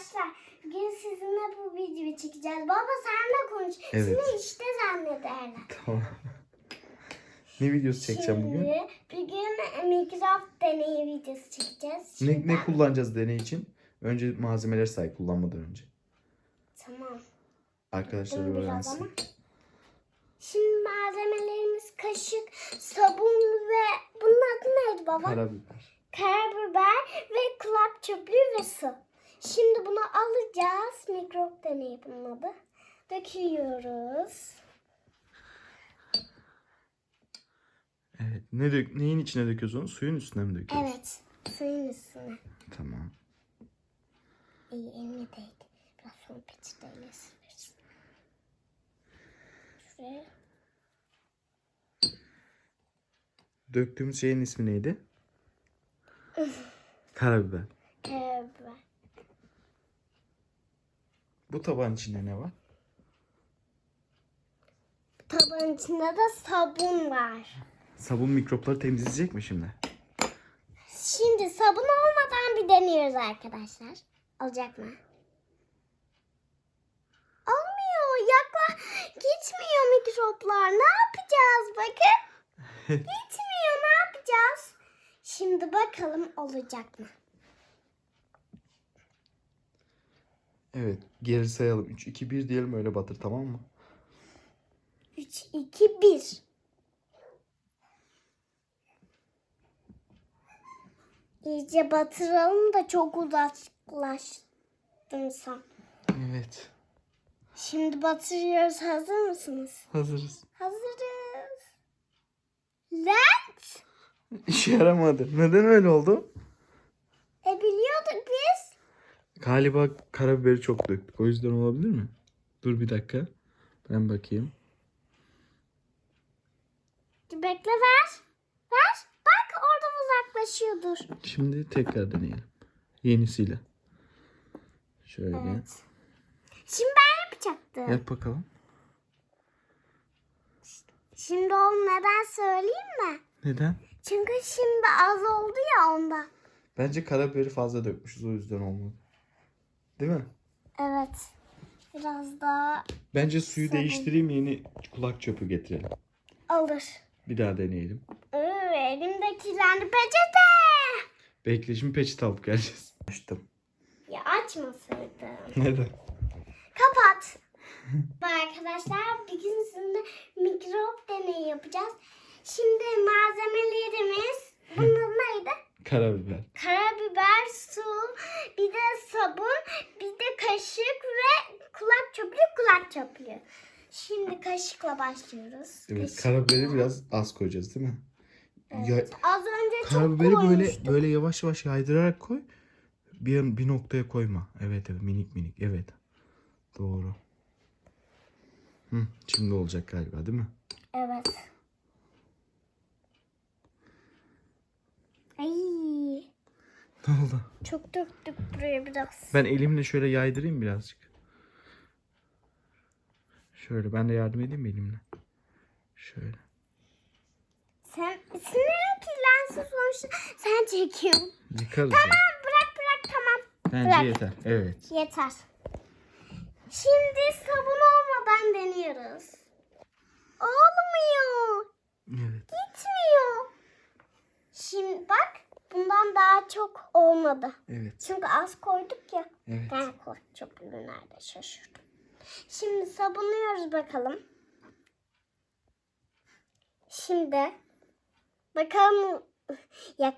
Arkadaşlar bugün sizinle bu videoyu çekeceğiz. Baba sen de konuş. Evet. Seni işte zannederler. Tamam. ne videosu çekeceğim bugün? Şimdi bugün Minecraft deneyi videosu çekeceğiz. Ne, Şimdi- ne kullanacağız deney için? Önce malzemeler say kullanmadan önce. Tamam. Arkadaşlar öğrensin. Şimdi malzemelerimiz kaşık, sabun ve bunun adı neydi baba? Karabiber. Karabiber ve kulak çöplüğü ve su. Şimdi bunu alacağız. Mikrop deneyi bunun adı. Döküyoruz. Evet. Ne dök neyin içine döküyoruz onu? Suyun üstüne mi döküyoruz? Evet. Suyun üstüne. Tamam. İyi elime değdi. Biraz sonra peçeteyle. Şuraya. Döktüğümüz şeyin ismi neydi? Karabiber. Bu tabağın içinde ne var? Tabağın içinde de sabun var. Sabun mikropları temizleyecek mi şimdi? Şimdi sabun olmadan bir deniyoruz arkadaşlar. Olacak mı? Olmuyor. Yakla gitmiyor mikroplar. Ne yapacağız bakın. Gitmiyor. Ne yapacağız? Şimdi bakalım olacak mı? Evet. Geri sayalım. 3, 2, 1 diyelim öyle batır tamam mı? 3, 2, 1. İyice batıralım da çok uzaklaştın sen. Evet. Şimdi batırıyoruz. Hazır mısınız? Hazırız. Hazırız. Lens. İşe yaramadı. Neden öyle oldu? E biliyorduk biz. Galiba karabiberi çok döktük. O yüzden olabilir mi? Dur bir dakika. Ben bakayım. Bekle ver. Ver. Bak orada uzaklaşıyordur. Şimdi tekrar deneyelim. Yenisiyle. Şöyle. Evet. Şimdi ben yapacaktım. Yap bakalım. Şimdi onu neden söyleyeyim mi? Neden? Çünkü şimdi az oldu ya onda. Bence karabiberi fazla dökmüşüz o yüzden olmadı. Değil mi? Evet. Biraz daha Bence suyu Sabun. değiştireyim yeni kulak çöpü getirelim. alır. Bir daha deneyelim. Iı, elimde kirlendi peçete. Bekle şimdi peçete alıp geleceğiz. Açtım. Ya açmasaydım. Neden? Kapat. Arkadaşlar bugün sizinle mikrop deneyi yapacağız. Şimdi malzemelerimiz bunun neydi? Karabiber. Karabiber, su, bir de sabun, bir de kaşık ve kulak çöplüğü, kulak çöplüğü. Şimdi kaşıkla başlıyoruz. Evet, Kaşık. karabiberi biraz az koyacağız değil mi? Ya, Az önce çok karabiberi böyle koymuştum. böyle yavaş yavaş yaydırarak koy. Bir bir noktaya koyma. Evet evet minik minik. Evet. Doğru. Hı, şimdi olacak galiba değil mi? Evet. Ne oldu? çok döktük buraya biraz. Ben elimle şöyle yaydırayım birazcık. Şöyle ben de yardım edeyim mi elimle? Şöyle. Sen sinirin kirlensin sonuçta sen çekiyorsun. Yıkarız. Tamam bırak bırak tamam. Bence bırak. yeter. Evet. Yeter. Şimdi sabun olmadan deniyoruz. Olmuyor. Evet. Gitmiyor. Şimdi bak bundan daha çok olmadı. Evet. Çünkü az koyduk ya. Evet. Ben çöplüğü nerede şaşırdım. Şimdi sabunluyoruz bakalım. Şimdi bakalım ya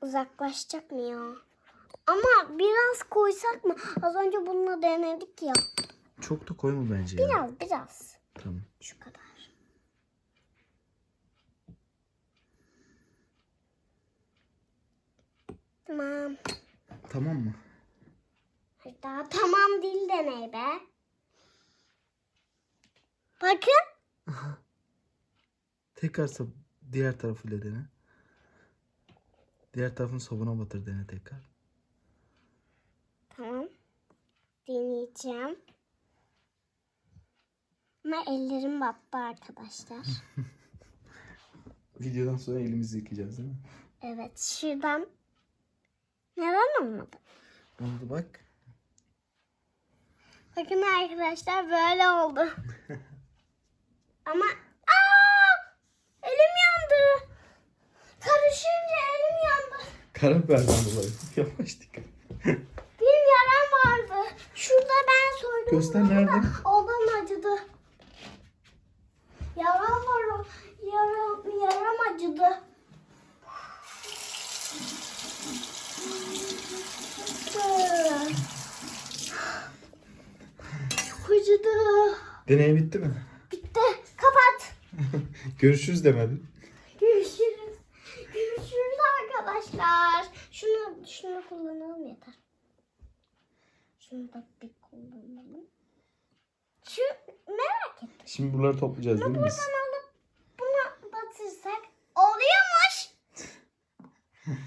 uzaklaşacak mı ya? Ama biraz koysak mı? Az önce bununla denedik ya. Çok da koyma bence ya. Biraz biraz. Tamam. Şu kadar. Tamam. Tamam mı? Daha tamam değil deney be. Bakın. Tekrar diğer tarafıyla dene. Diğer tarafını sabuna batır dene tekrar. Tamam. Deneyeceğim. Ama ellerim battı arkadaşlar. Videodan sonra elimizi yıkayacağız değil mi? evet şuradan. Olmadı? Oldu bak. Bakın arkadaşlar böyle oldu. Ama aa, elim yandı. Karışınca elim yandı. Karabiberden dolayı. Yavaş dikkat. Benim yaram vardı. Şurada ben soydum. Göster nerede? Oradan acıdı. Yaram var. Yaram, yaram acıdı. Çok acıdı. Deney bitti mi? Bitti. Kapat. Görüşürüz demedin. Görüşürüz. Görüşürüz arkadaşlar. Şunu şunu kullanalım yeter. Şunu da bir kullanalım. Şu merak ettim. Şimdi buraları toplayacağız değil mi biz? Alıp buna batırsak oluyormuş.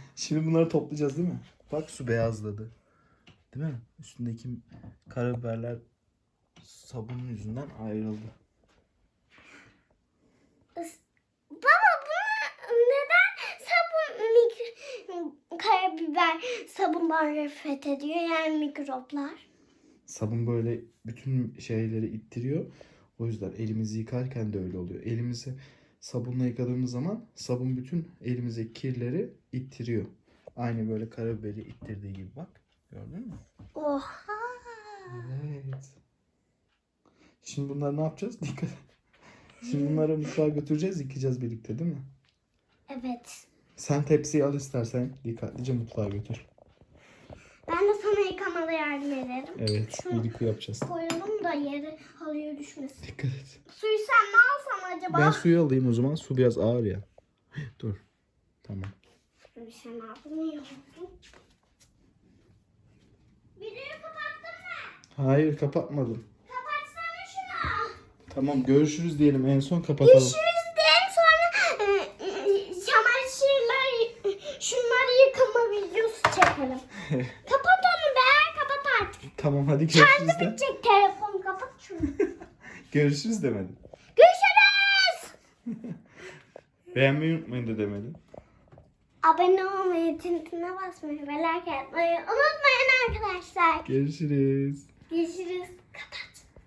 Şimdi bunları toplayacağız değil mi? Bak su beyazladı. Değil mi? Üstündeki karabiberler sabunun yüzünden ayrıldı. Baba bunu neden sabun mik karabiber sabundan nefret ediyor yani mikroplar? Sabun böyle bütün şeyleri ittiriyor. O yüzden elimizi yıkarken de öyle oluyor. Elimizi sabunla yıkadığımız zaman sabun bütün elimizdeki kirleri ittiriyor. Aynı böyle karabiberi ittirdiği gibi bak. Gördün mü? Oha. Evet. Şimdi bunları ne yapacağız? Dikkat. Şimdi bunları mutfağa götüreceğiz, yıkayacağız birlikte değil mi? Evet. Sen tepsiyi al istersen dikkatlice mutfağa götür. Ben de sana yıkamada yardım ederim. Evet, Şunu- birlikte yapacağız. Koyalım da yere halıya düşmesin. Dikkat et. Suyu sen mi alsan acaba? Ben suyu alayım o zaman. Su biraz ağır ya. Dur. Tamam. Bir şey ne yapayım? Videoyu kapattın mı? Hayır kapatmadım. Tamam görüşürüz diyelim en son kapatalım. Görüşürüz diyelim sonra e, e, çamaşırlar şunları yıkama videosu çekelim. kapat onu be kapat artık. Tamam hadi görüşürüz de. Bitecek telefon kapat şunu. Görüşürüz demedim. Görüşürüz. Beğenmeyi unutmayın da demedim. Abone olmayı, tintine basmayı ve like atmayı unutmayın arkadaşlar. Görüşürüz. Görüşürüz. Kapat.